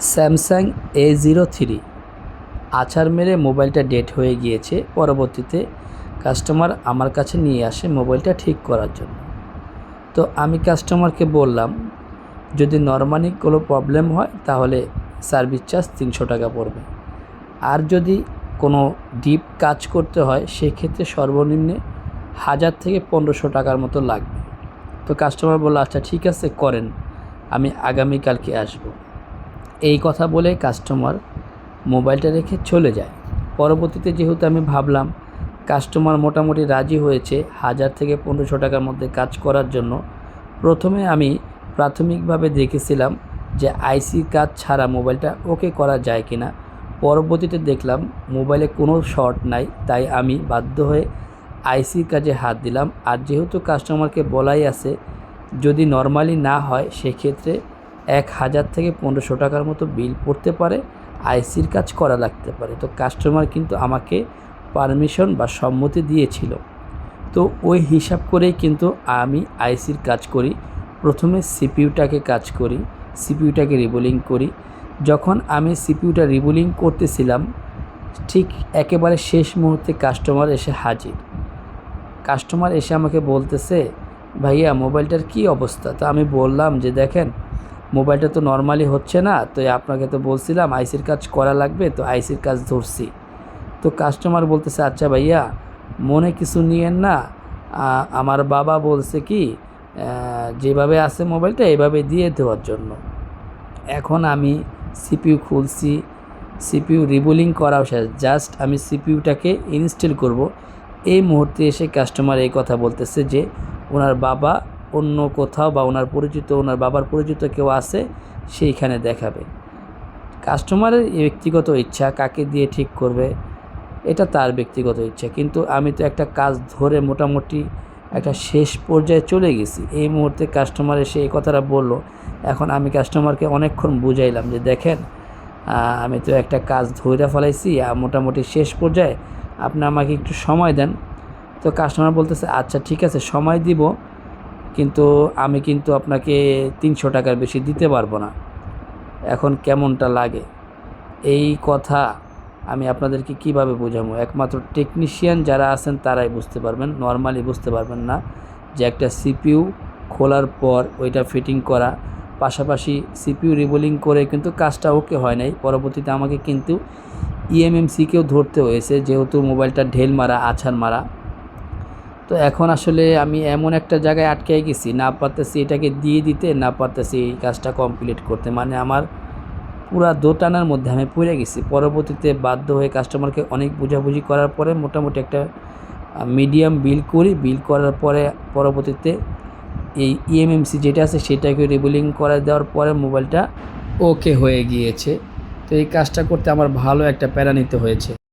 Samsung A zero three আছাড় মেরে মোবাইলটা ডেট হয়ে গিয়েছে, পরবর্তীতে কাস্টমার আমার কাছে নিয়ে আসে মোবাইলটা ঠিক করার জন্য। তো আমি কাস্টমারকে বললাম, যদি নর্মালি কোনো প্রবলেম হয়, তাহলে সার্ভিস চার্জ তিনশো টাকা পড়বে। আর যদি কোনো ডিপ কাজ করতে হয়, সেক্ষেত্রে সর্বনিম্নে হাজার থেকে পনেরোশো টাকার মতো লাগবে। তো কাস্টমার বলল আচ্ছা ঠিক আছে, করেন। আমি আগামীকালকে আসব। এই কথা বলে কাস্টমার মোবাইলটা রেখে চলে যায়। পরবর্তীতে যেহেতু আমি ভাবলাম কাস্টমার মোটামুটি রাজি হয়েছে হাজার থেকে পনেরোশো টাকার মধ্যে কাজ করার জন্য, প্রথমে আমি প্রাথমিকভাবে দেখেছিলাম যে আইসি কাজ ছাড়া মোবাইলটা ওকে করা যায় কি না পরবর্তীতে দেখলাম মোবাইলে কোনো শর্ট নাই, তাই আমি বাধ্য হয়ে আইসি কাজে হাত দিলাম। আর যেহেতু কাস্টমারকে বলাই আছে, যদি নর্মালি না হয়, সেক্ষেত্রে এক হাজার থেকে পনেরোশো টাকার মতো বিল পড়তে পারে, আইসির কাজ করা লাগতে পারে। তো কাস্টমার কিন্তু আমাকে পারমিশন বা সম্মতি দিয়েছিল। তো ওই হিসাব করেই কিন্তু আমি আইসির কাজ করি। প্রথমে সিপিইউটাকে কাজ করি, সিপিইউটাকে রিবোলিং করি। যখন আমি সিপিইউটা রিবোলিং করতেছিলাম, ঠিক একেবারে শেষ মুহূর্তে কাস্টমার এসে হাজির। কাস্টমার এসে আমাকে বলতেছে, ভাইয়া, মোবাইলটার কি অবস্থা? তো আমি বললাম যে, দেখেন মোবাইলটা তো নর্মালি হচ্ছে না, তো আপনাকে তো বলছিলাম আইসির কাজ করা লাগবে, তো আইসির কাজ ধরছি। তো কাস্টমার বলতেছে আচ্ছা ভাইয়া, মনে কিছু নিয়েন না আমার বাবা বলছে কি যেভাবে আছে মোবাইলটা এভাবে দিয়ে দেওয়ার জন্য। এখন আমি সিপিইউ খুলছি সিপিইউ রিবুলিং করাও শেষ জাস্ট আমি সিপিইউটাকে ইনস্টল করব। এই মুহূর্তে এসে কাস্টমার এই কথা বলতেছে যে, ওনার বাবা অন্য কোথাও বা ওনার পরিচিত, ওনার বাবার পরিচিত কেউ আছে, সেইখানে দেখাবে। কাস্টমারের ব্যক্তিগত ইচ্ছা, কাকে দিয়ে ঠিক করবে, এটা তার ব্যক্তিগত ইচ্ছা। কিন্তু আমি তো একটা কাজ ধরে মোটামুটি একটা শেষ পর্যায়ে চলে গেছি। এই মুহূর্তে কাস্টমার এসে এই কথাটা বলল। এখন আমি কাস্টমারকে অনেকক্ষণ বুঝাইলাম যে, দেখেন আমি তো একটা কাজ ধরে ফেলাইছি মোটামুটি শেষ পর্যায়ে আপনি আমাকে একটু সময় দেন। তো কাস্টমার বলতেছে আচ্ছা ঠিক আছে, সময় দিব। কিন্তু আমি কিন্তু আপনাকে তিনশো টাকার বেশি দিতে পারব না। এখন কেমনটা লাগে? এই কথা আমি আপনাদেরকে কীভাবে বোঝাবো? একমাত্র টেকনিশিয়ান যারা আছেন তারাই বুঝতে পারবেন নর্মালি বুঝতে পারবেন না যে একটা সিপিইউ খোলার পর ওইটা ফিটিং করা, পাশাপাশি সিপিইউ রিবোলিং করে কিন্তু কাজটা ওকে হয় নাই। পরবর্তীতে আমাকে কিন্তু E ইএমএমসিকেও ধরতে হয়েছে, যেহেতু মোবাইলটা ঢেল মারা, আছাড় মারা। তো এখন আসলে আমি এমন একটা জায়গায় আটকে গেছি, না পারতেছি এটাকে দিয়ে দিতে, না পারতেছি এই কাজটা কমপ্লিট করতে। মানে আমার পুরা দোটানার মধ্যে আমি পড়ে গেছি। পরবর্তীতে বাধ্য হয়ে কাস্টমারকে অনেক বোঝাবুঝি করার পরে মোটামুটি একটা মিডিয়াম বিল করি। বিল করার পরে পরবর্তীতে এই E ইএমএমসি যেটা আছে সেটাকে রিবুলিং করে দেওয়ার পরে মোবাইলটা ওকে হয়ে গিয়েছে। তো এই কাজটা করতে আমার ভালো একটা প্যারা নিতে হয়েছে।